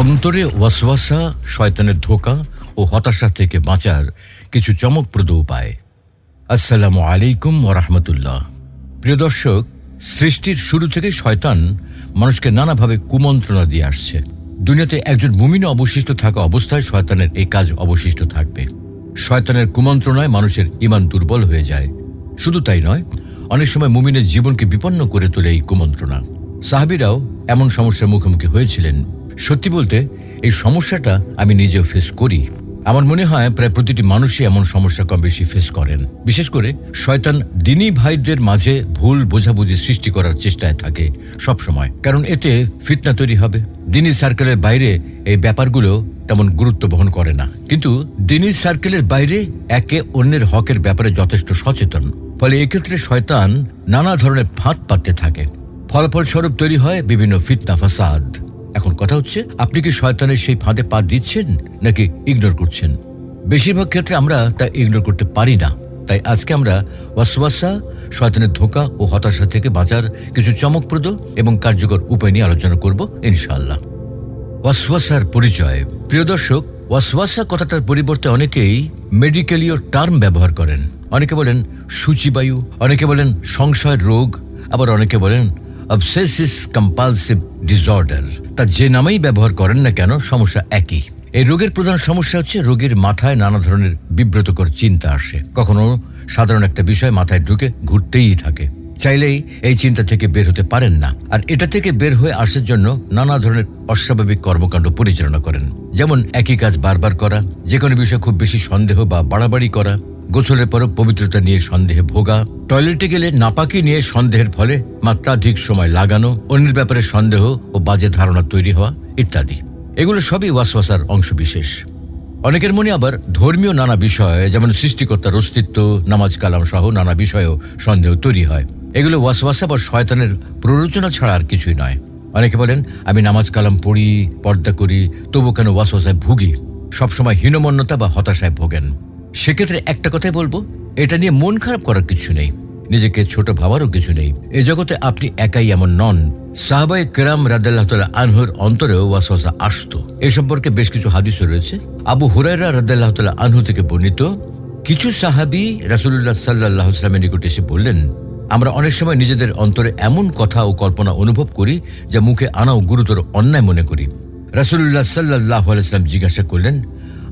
অন্তরে ওয়াসওয়াসা, শয়তানের ধোকা ও হতাশা থেকে বাঁচার কিছু চমকপ্রদ উপায়। আসসালামু আলাইকুম ওরহমতুল্লাহ প্রিয় দর্শক, সৃষ্টির শুরু থেকে শয়তান মানুষকে নানাভাবে কুমন্ত্রণা দিয়ে আসছে। দুনিয়াতে একজন মুমিনে অবশিষ্ট থাকা অবস্থায় শয়তানের এই কাজ অবশিষ্ট থাকবে। শয়তানের কুমন্ত্রণায় মানুষের ইমান দুর্বল হয়ে যায়। শুধু তাই নয়, অনেক সময় মুমিনের জীবনকে বিপন্ন করে তোলে এই কুমন্ত্রণা। সাহাবিরাও এমন সমস্যার মুখোমুখি হয়েছিলেন সত্যি বলতে, এই সমস্যাটা আমি নিজেও ফেস করি। আমার মনে হয় প্রায় প্রতিটি মানুষই এমন সমস্যা কম বেশি ফেস করেন। বিশেষ করে শয়তান দিনী ভাইদের মাঝে ভুল বোঝাবুঝি সৃষ্টি করার চেষ্টায় থাকে সব সময় কারণ এতে ফিতনা তৈরি হবে। দিনী সার্কেলের বাইরে এই ব্যাপারগুলো তেমন গুরুত্ব বহন করে না। কিন্তু দিনী সার্কেলের বাইরে একে অন্যের হকের ব্যাপারে যথেষ্ট সচেতন। ফলে এক্ষেত্রে শয়তান নানা ধরনের ফাঁদ পাততে থাকে। ফলাফল স্বরূপ তৈরি হয় বিভিন্ন ফিতনা ফাসাদ এখন কথা হচ্ছে, আপনি কি শয়তানের সেই ফাঁদে পা দিচ্ছেন নাকি ইগনোর করছেন? বেশিরভাগ ক্ষেত্রে আমরা তা ইগনোর করতে পারি না। তাই আজকে আমরা ওয়াসওয়াসা, শয়তানের ধোকা ও হতাশা থেকে বাঁচার কিছু চমকপ্রদ এবং কার্যকর উপায় নিয়ে আলোচনা করব, ইনশাআল্লাহ। ওয়াসওয়াসার পরিচয়। প্রিয় দর্শক, ওয়াসওয়াসা কথাটার পরিবর্তে অনেকেই মেডিকেলীয় টার্ম ব্যবহার করেন। অনেকে বলেন সূচিবায়ু, অনেকে বলেন সংশয় রোগ, আবার অনেকে বলেন অবসেসিস কম্পালসিভ ডিসঅর্ডার তা যে নামেই ব্যবহার করেন না কেন, সমস্যা একই। এই রোগের প্রধান সমস্যা হচ্ছে রোগীর মাথায় নানা ধরনের বিব্রতকর চিন্তা আসে। কখনো সাধারণ একটা বিষয় মাথায় ঢুকে ঘুরতেই থাকে। চাইলেই এই চিন্তা থেকে বের হতে পারেন না। আর এটা থেকে বের হয়ে আসার জন্য নানা ধরনের অস্বাভাবিক কর্মকাণ্ড পরিচালনা করেন। যেমন একই কাজ বারবার করা যে কোনো বিষয়ে খুব বেশি সন্দেহ বা বাড়াবাড়ি করা গোসলের পরও পবিত্রতা নিয়ে সন্দেহে ভোগা, টয়লেটে গেলে নাপাকি নিয়ে সন্দেহের ফলে মাত্রাধিক সময় লাগানো, অন্যের ব্যাপারে সন্দেহ ও বাজে ধারণা তৈরি হওয়া ইত্যাদি। এগুলো সবই ওয়াসওয়াসার অংশবিশেষ। অনেকের মনে আবার ধর্মীয় নানা বিষয়, যেমন সৃষ্টিকর্তার অস্তিত্ব, নামাজ কালাম সহ নানা বিষয়েও সন্দেহ তৈরি হয়। এগুলো ওয়াসওয়াসা বা শয়তানের প্ররোচনা ছাড়া আর কিছুই নয়। অনেকে বলেন, আমি নামাজ কালাম পড়ি, পর্দা করি তবু কেন ওয়াসওয়াসায় ভুগি? সবসময় হীনমন্যতা বা হতাশায় ভোগেন। সেক্ষেত্রে একটা কথাই বলব, এটা নিয়ে মন খারাপ করার কিছু নেই। নিজেকে ছোট ভাবারও কিছু নেই। এ জগতে আপনি একাই এমন নন। সাহাবাই কেরাম রাদাল্লাহ আনহুর অন্তরেও ওয়াসওয়াসা আসতো। এ সম্পর্কে বেশ কিছু হাদিসও রয়েছে। আবু হুরাইরা রাদাল্লাহ আনহু থেকে বর্ণিত, কিছু সাহাবি রাসুল্লাহ সাল্লাহ ইসলামের নিকট এসে বললেন, আমরা অনেক সময় নিজেদের অন্তরে এমন কথা ও কল্পনা অনুভব করি যা মুখে আনাও গুরুতর অন্যায় মনে করি। রাসুল্লাহ সাল্লাহ আলাইসলাম জিজ্ঞাসা করলেন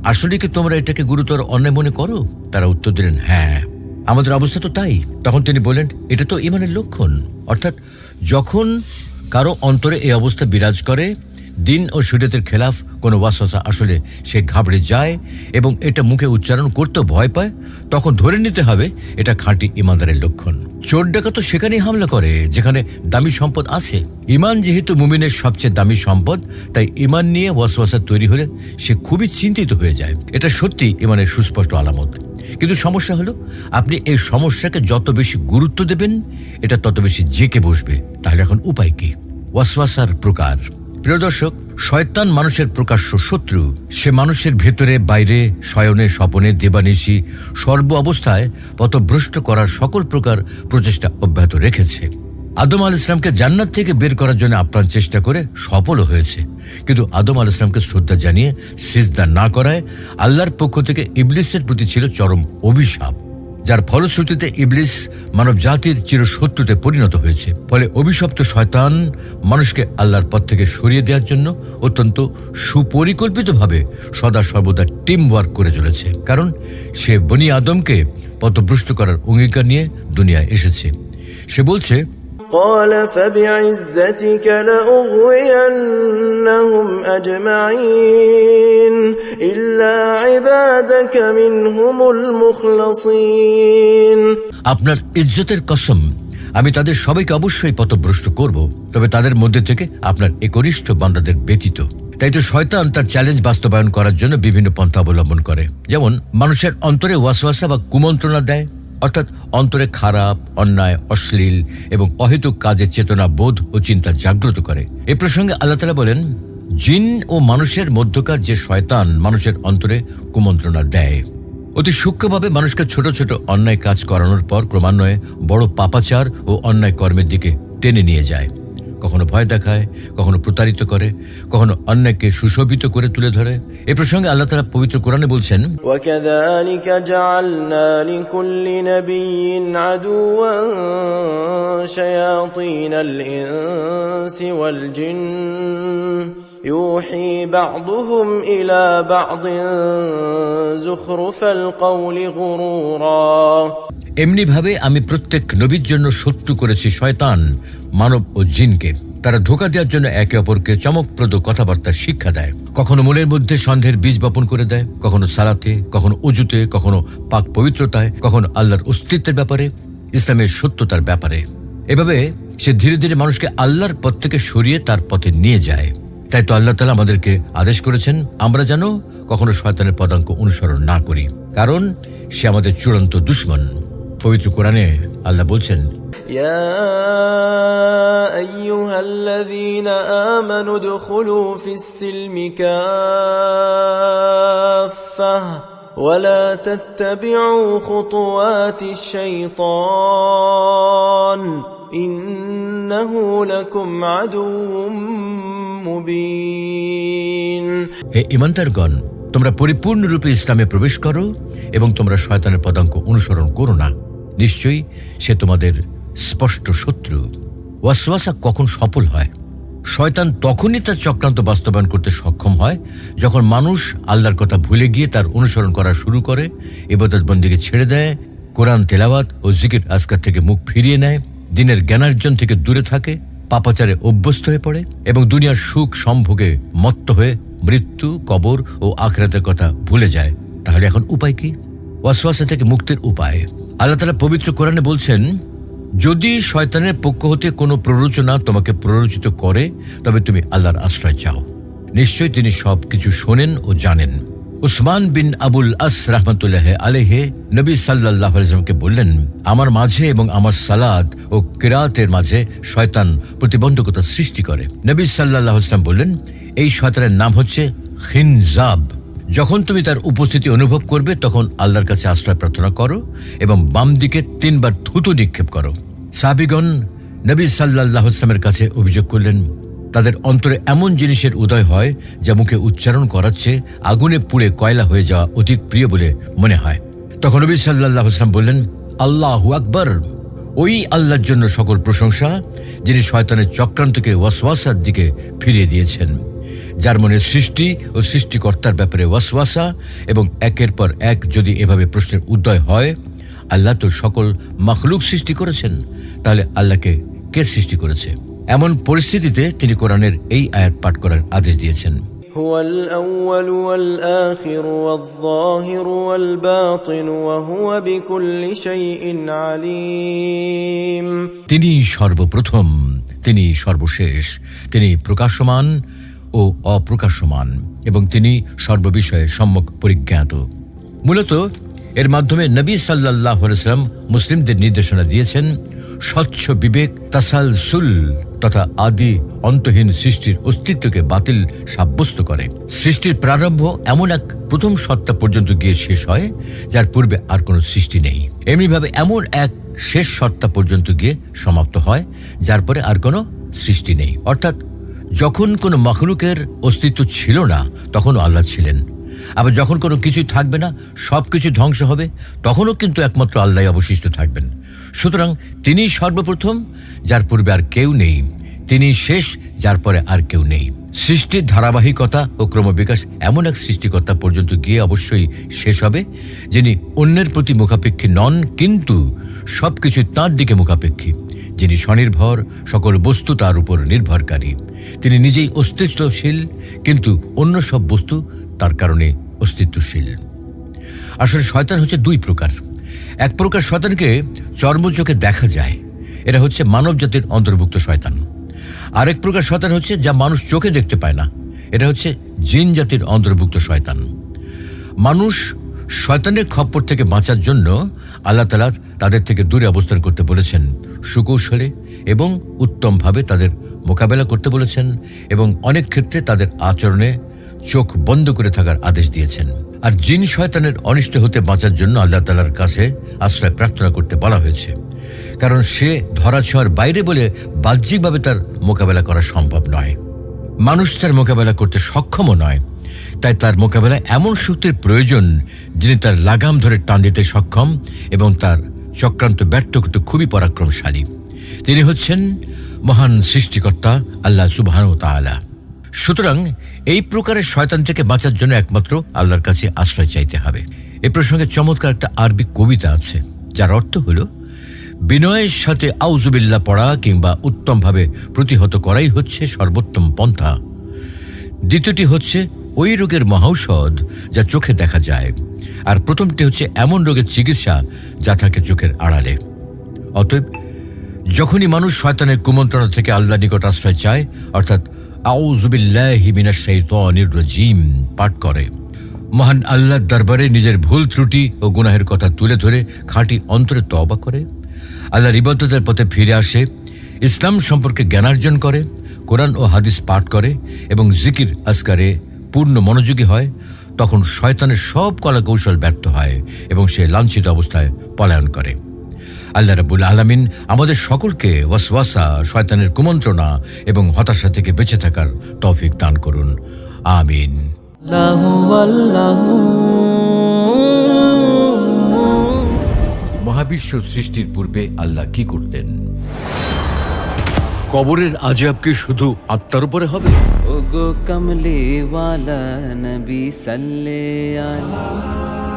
আসলে কি তোমরা এটাকে গুরুতর অন্যায় মনে করো? তারা উত্তর দিলেন হ্যাঁ। আমাদের অবস্থা তো তাই। তখন তিনি বললেন, এটা তো ইমানের লক্ষণ। অর্থাৎ যখন কারও অন্তরে এই অবস্থা বিরাজ করে দিন ও শরীয়তের খেলাফ কোনো ওয়াসওয়াসা আসলে সে ঘাবড়ে যায় এবং এটা মুখে উচ্চারণ করতেও ভয় পায়, তখন ধরে নিতে হবে এটা খাঁটি ইমানদারের লক্ষণ। চোর ডাকা তো সেখানেই হামলা করে, যেখানে দামি সম্পদ আছে। ইমান যেহেতু মুমিনের সবচেয়ে দামি সম্পদ, তাই ইমান নিয়ে ওয়াসওয়াসা তৈরি হলে সে খুবই চিন্তিত হয়ে যায়। এটা সত্যি ইমানের সুস্পষ্ট আলামত। কিন্তু সমস্যা হলো, আপনি এই সমস্যাকে যত বেশি গুরুত্ব দেবেন, এটা তত বেশি জেকে বসবে। তাহলে এখন উপায় কি? ওয়াসওয়াসার প্রকার। প্রিয় দর্শক, শয়তান মানুষের প্রকাশ্য শত্রু। সে মানুষের ভেতরে, বাইরে, শয়নে, স্বপনে, দেবানিশি, সর্ব অবস্থায় পথভ্রষ্ট করার সকল প্রকার প্রচেষ্টা অব্যাহত রেখেছে। আদম আল ইসলামকে জান্নাত থেকে বের করার জন্য আপ্রাণ চেষ্টা করে সফলও হয়েছে। কিন্তু আদম আল ইসলামকে শ্রদ্ধা জানিয়ে সিজদা না করায় আল্লাহর পক্ষ থেকে ইবলিসের প্রতি ছিল চরম অভিশাপ। যার ফলশ্রুতিতে ইবলিস মানব জাতির চিরশত্রুতে পরিণত হয়েছে। ফলে অভিশপ্ত শয়তান মানুষকে আল্লাহর পথ থেকে সরিয়ে দেওয়ার জন্য অত্যন্ত সুপরিকল্পিতভাবে সদা সর্বদা টিম ওয়ার্ক করে চলেছে। কারণ সে বনি আদমকে পথভ্রষ্ট করার অঙ্গীকার নিয়ে দুনিয়ায় এসেছে। সে বলছে قال فبعزتك لأغوينهم أجمعين إلا عبادك منهم المخلصين আপনার ইজ্জতের কসম আমি তাদের সবাইকে অবশ্যই পথভ্রষ্ট করব তবে তাদের মধ্যে থেকে আপনার একনিষ্ঠ বান্দাদের ব্যতীত তাই তো শয়তান তার চ্যালেঞ্জ বাস্তবায়ন করার জন্য বিভিন্ন পন্থা অবলম্বন করে যেমন মানুষের অন্তরে ওয়াসওয়াসা বা কুমন্ত্রণা দেয় অর্থাৎ অন্তরে খারাপ, অন্যায়, অশ্লীল এবং অহেতুক কাজের চেতনা, বোধ ও চিন্তা জাগ্রত করে। এ প্রসঙ্গে আল্লাহ তালা বলেন, জিন ও মানুষের মধ্যকার যে শয়তান মানুষের অন্তরে কুমন্ত্রণা দেয়। অতি সূক্ষ্মভাবে মানুষকে ছোট ছোট অন্যায় কাজ করানোর পর ক্রমান্বয়ে বড় পাপাচার ও অন্যায় কর্মের দিকে টেনে নিয়ে যায়। কখনো ভয় দেখায় কখনো প্রতারিত করে কখনো অন্যকে সুশোভিত করে তুলে ধরে এ প্রসঙ্গে আল্লাহ তালা পবিত্র কোরআনে বলছেন وكذلك جعلنا لكل نبي عدوا شياطين الإنس والجن يوحي بعضهم إلى بعض زخرف القول غرورا এমনিভাবে আমি প্রত্যেক নবীর জন্য শত্রু করেছি শয়তান মানব ও জিনকে তারা ধোকা দেওয়ার জন্য একে অপরকে চমকপ্রদ কথাবার্তার শিক্ষা দেয় কখনো মনের মধ্যে সন্দেহের বীজ বপন করে দেয় কখনো সালাতে কখনো উজুতে কখনো পাক পবিত্রতায় কখনো আল্লাহর অস্তিত্বের ব্যাপারে ইসলামের সত্যতার ব্যাপারে এভাবে সে ধীরে ধীরে মানুষকে আল্লাহর পথ থেকে সরিয়ে তার পথে নিয়ে যায় তাই তো আল্লাহ তালা আমাদেরকে আদেশ করেছেন আমরা যেন কখনো শয়তানের পদাঙ্ক অনুসরণ না করি কারণ সে আমাদের চূড়ান্ত দুশ্মন পবিত্র কোরআনে আল্লাহ বলছেন يا أيها الذين آمنوا ادخلوا في السلم كافة ولا تتبعوا خطوات الشيطان إنه لكم عدو مبين ইমানদারগণ, তোমরা পরিপূর্ণরূপে ইসলামে প্রবেশ করো এবং তোমরা শয়তানের পদাঙ্ক অনুসরণ করো না। নিশ্চয়ই সে তোমাদের স্পষ্ট শত্রু। ওয়াসওয়াসা কখন সফল হয়? শয়তান তখনই তার চক্রান্ত বাস্তবায়ন করতে সক্ষম হয় যখন মানুষ আল্লাহর কথা ভুলে গিয়ে তার অনুসরণ করা শুরু করে এবাদত বন্দিকে ছেড়ে দেয়, কোরআন তেলাওয়াত ও জিকির আজকার থেকে মুখ ফিরিয়ে নেয়, দিনের জ্ঞানার্জন থেকে দূরে থাকে পাপাচারে অভ্যস্ত হয়ে পড়ে এবং দুনিয়ার সুখ সম্ভোগে মত্ত হয়ে মৃত্যু, কবর ও আখরাতের কথা ভুলে যায়। তাহলে এখন উপায় কি? ওয়াসওয়াসা থেকে মুক্তির উপায়। আল্লাহ তালা পবিত্র কোরআনে বলছেন, যদি শয়তানের পক্ষ হতে কোনো প্ররোচনা তোমাকে প্ররোচিত করে, তবে তুমি আল্লাহর আশ্রয় চাও। নিশ্চয়ই তিনি সব কিছু শোনেন ও জানেন। উসমান বিন আবুল আস রহমতুল্লাহ আলেহে নবী সাল্লাহ আলজমকে বললেন, আমার মাঝে এবং আমার সালাদ ও কিরাতের মাঝে শয়তান প্রতিবন্ধকতা সৃষ্টি করে। নবী সাল্লাহ ইসলাম বললেন, এই শয়তানের নাম হচ্ছে খিনজাব। যখন তুমি তার উপস্থিতি অনুভব করবে, তখন আল্লাহর কাছে আশ্রয় প্রার্থনা করো এবং বাম দিকে তিনবার থুতু নিক্ষেপ করো। সাবিগণ নবী সাল্লাহ ইসলামের কাছে অভিযোগ করলেন তাদের অন্তরে এমন জিনিসের উদয় হয় যা মুখে উচ্চারণ করাচ্ছে, আগুনে পুড়ে কয়লা হয়ে যাওয়া অধিক প্রিয় বলে মনে হয়। তখন নবী সাল্লাহ ইসলাম বললেন, আল্লাহ আকবর। ওই আল্লাহর জন্য সকল প্রশংসা, যিনি শয়তানের চক্রান্তকে ওয়াসওয়াসার দিকে ফিরিয়ে দিয়েছেন। যার মনে সৃষ্টি ও সৃষ্টিকর্তার ব্যাপারে ওয়াসওয়াসা এবং একের পর এক যদি এভাবে প্রশ্নের উদয় হয়, আল্লাহ তো সকল মখলুক সৃষ্টি করেছেন, তাহলে আল্লাহকে কে সৃষ্টি করেছে? এমন পরিস্থিতিতে তিনি কোরআনের এই আয়াত পাঠ করার আদেশ দিয়েছেন هو الأول والآخر والظاهر والباطن وهو بكل شيء عليم তিনি সর্বপ্রথম তিনি সর্বশেষ তিনি প্রকাশমান ও অপ্রকাশমান এবং তিনি সর্ববিষয়ে সম্যক পরিজ্ঞাত মূলত এর মাধ্যমে নবী সাল্লাহ ইসলাম মুসলিমদের নির্দেশনা দিয়েছেন স্বচ্ছ বিবেক, তাসালসুল তথা আদি অন্তহীন সৃষ্টির অস্তিত্বকে বাতিল সাব্যস্ত করে। সৃষ্টির প্রারম্ভ এমন এক প্রথম সত্তা পর্যন্ত গিয়ে শেষ হয়, যার পূর্বে আর কোনো সৃষ্টি নেই। এমনিভাবে এমন এক শেষ সত্তা পর্যন্ত গিয়ে সমাপ্ত হয়, যার পরে আর কোনো সৃষ্টি নেই। অর্থাৎ, যখন কোনো মখলুকের অস্তিত্ব ছিল না, তখনও আল্লাহ ছিলেন। আবার যখন কোনো কিছুই থাকবে না সব কিছু ধ্বংস হবে, তখনও কিন্তু একমাত্র আল্লাহ অবশিষ্ট থাকবেন। সুতরাং তিনি সর্বপ্রথম, যার পূর্বে আর কেউ নেই। তিনি শেষ, যার পরে আর কেউ নেই। সৃষ্টির ধারাবাহিকতা ও ক্রমবিকাশ এমন এক সৃষ্টিকর্তা পর্যন্ত গিয়ে অবশ্যই শেষ হবে, যিনি অন্যের প্রতি মুখাপেক্ষী নন, কিন্তু সবকিছু তাঁর দিকে মুখাপেক্ষী। যিনি স্বনির্ভর, সকল বস্তু তার উপর নির্ভরকারী। তিনি নিজেই অস্তিত্বশীল, কিন্তু অন্য সব বস্তু তার কারণে অস্তিত্বশীল। আসলে শয়তান হচ্ছে দুই প্রকার। এক প্রকার শয়তানকে চর্মচোখে দেখা যায়। এটা হচ্ছে মানব জাতির অন্তর্ভুক্ত শয়তান। আরেক প্রকার শয়তান হচ্ছে যা মানুষ চোখে দেখতে পায় না। এটা হচ্ছে জিন জাতির অন্তর্ভুক্ত শয়তান। মানুষ শয়তানের খপ্পর থেকে বাঁচার জন্য আল্লাহ তালা তাদের থেকে দূরে অবস্থান করতে বলেছেন, সুকৌশলে এবং উত্তমভাবে তাদের মোকাবেলা করতে বলেছেন এবং অনেক ক্ষেত্রে তাদের আচরণে চোখ বন্ধ করে থাকার আদেশ দিয়েছেন। আর জিন শয়তানের অনিষ্ট হতে বাঁচার জন্য আল্লাহ তালার কাছে আশ্রয় প্রার্থনা করতে বলা হয়েছে। কারণ সে ধরাছোঁয়ার বাইরে বলে বাহ্যিকভাবে তার মোকাবেলা করা সম্ভব নয়। মানুষ তার মোকাবেলা করতে সক্ষমও নয়। তাই তার মোকাবেলায় এমন শক্তির প্রয়োজন যিনি তার লাগাম ধরে টান দিতে সক্ষম এবং তার চক্রান্ত ব্যর্থ করতে খুবই পরাক্রমশালী। তিনি হচ্ছেন মহান সৃষ্টিকর্তা আল্লাহ সুবাহ তাআলা। সুতরাং এই প্রকারের শয়তান থেকে বাঁচার জন্য একমাত্র আল্লাহর কাছে আশ্রয় চাইতে হবে। এ প্রসঙ্গে চমৎকার একটা আরবি কবিতা আছে, যার অর্থ হলো, বিনয়ের সাথে আউজুবিল্লা পড়া কিংবা উত্তমভাবে প্রতিহত করাই হচ্ছে সর্বোত্তম পন্থা। দ্বিতীয়টি হচ্ছে, ওই রোগের মহৌষধ যা চোখে দেখা যায়। আর প্রথমটি হচ্ছে, এমন রোগের চিকিৎসা যা থাকে চোখের আড়ালে। অতএব, যখনই মানুষ শয়তানের কুমন্ত্রণা থেকে আল্লাহ নিকট আশ্রয় চায়, অর্থাৎ রাজিম, পাঠ করে। মহান আল্লাহর দরবারে নিজের ভুল ত্রুটি ও গুনাহের কথা তুলে ধরে খাঁটি অন্তরে তওবা করে। আল্লাহর ইবাদতের পথে ফিরে আসে, ইসলাম সম্পর্কে জ্ঞানার্জন করে, কোরআন ও হাদিস পাঠ করে এবং জিকির আসকারে পূর্ণ মনোযোগী হয়, তখন শয়তানের সব কলাকৌশল ব্যর্থ হয় এবং সে লাঞ্ছিত অবস্থায় পলায়ন করে। আল্লাহ রাবুল আলমিন আমাদের সকলকে ওয়াসওয়াসা শয়তানের কুমন্ত্রণা এবং হতাশা থেকে বেঁচে থাকার তৌফিক দান করুন। আমিন। লাহু মহাবিশ্ব সৃষ্টির পূর্বে আল্লাহ কি করতেন? কবরের আজাব কি শুধু আত্মার উপরে হবে? ওগো কমলে ওয়ালা নবী সাল্লে আলা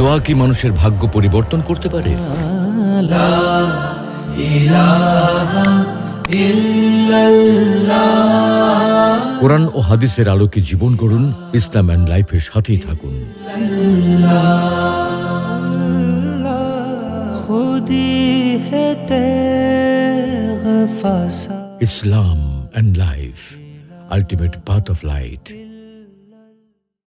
দোয়া কি মানুষের ভাগ্য পরিবর্তন করতে পারে? কোরআন ও হাদিসের আলোকে জীবন করুন ইসলাম অ্যান্ড লাইফের সাথেই থাকুন। ইসলাম and life ultimate path of light